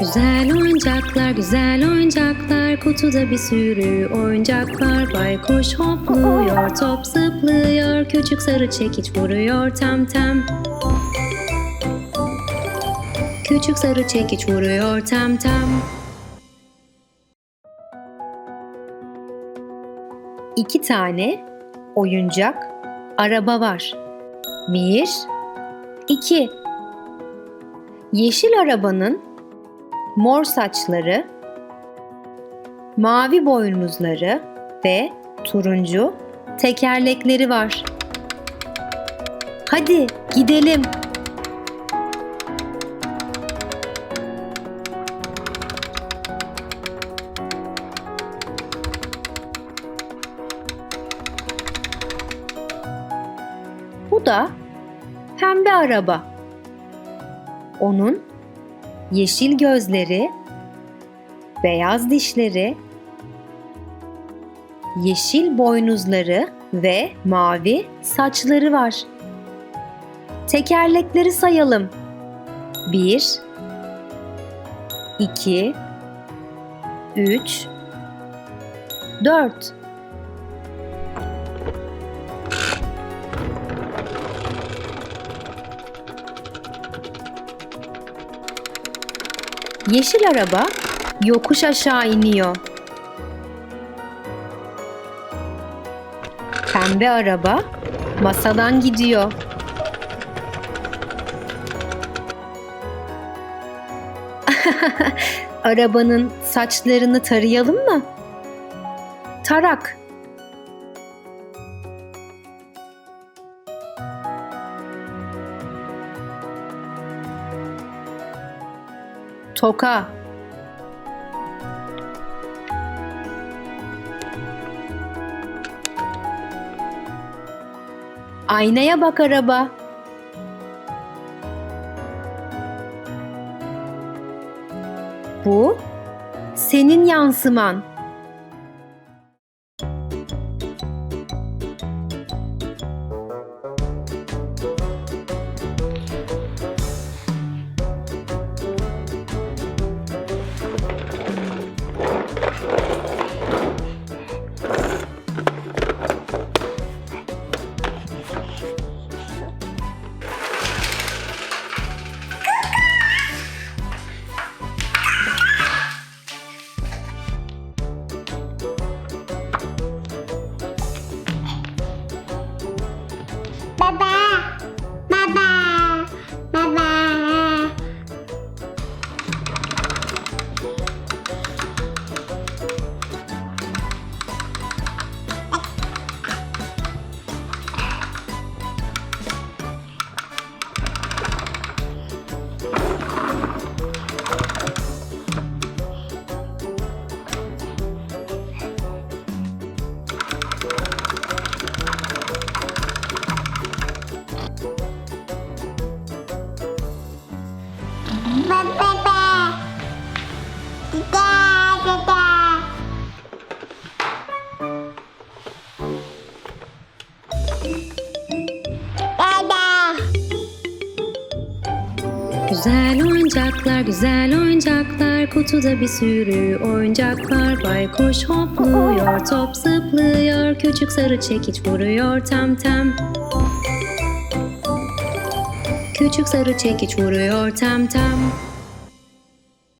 Güzel oyuncaklar, güzel oyuncaklar. Kutuda bir sürü oyuncak var. Baykuş hopluyor, top zıplıyor. Küçük sarı çekiç vuruyor tem tem Küçük sarı çekiç vuruyor tem tem İki tane oyuncak araba var. Bir, iki. Yeşil arabanın mor saçları, mavi boynuzları ve turuncu tekerlekleri var. Hadi gidelim. Bu da pembe araba. Onun yeşil gözleri, beyaz dişleri, yeşil boynuzları ve mavi saçları var. Tekerlekleri sayalım. Bir, iki, üç, dört. Yeşil araba yokuş aşağı iniyor. Pembe araba masadan gidiyor. Arabanın saçlarını tarayalım mı? Tarak. Toka. Aynaya bak araba. Bu senin yansıman. Baba. Baba. Dada. Güzel oyuncaklar, güzel oyuncaklar. Kutuda bir sürü oyuncak var. Baykuş hopluyor, top zıplıyor. Küçük sarı çekiç vuruyor tem tem Küçük sarı çekiç vuruyor tem tem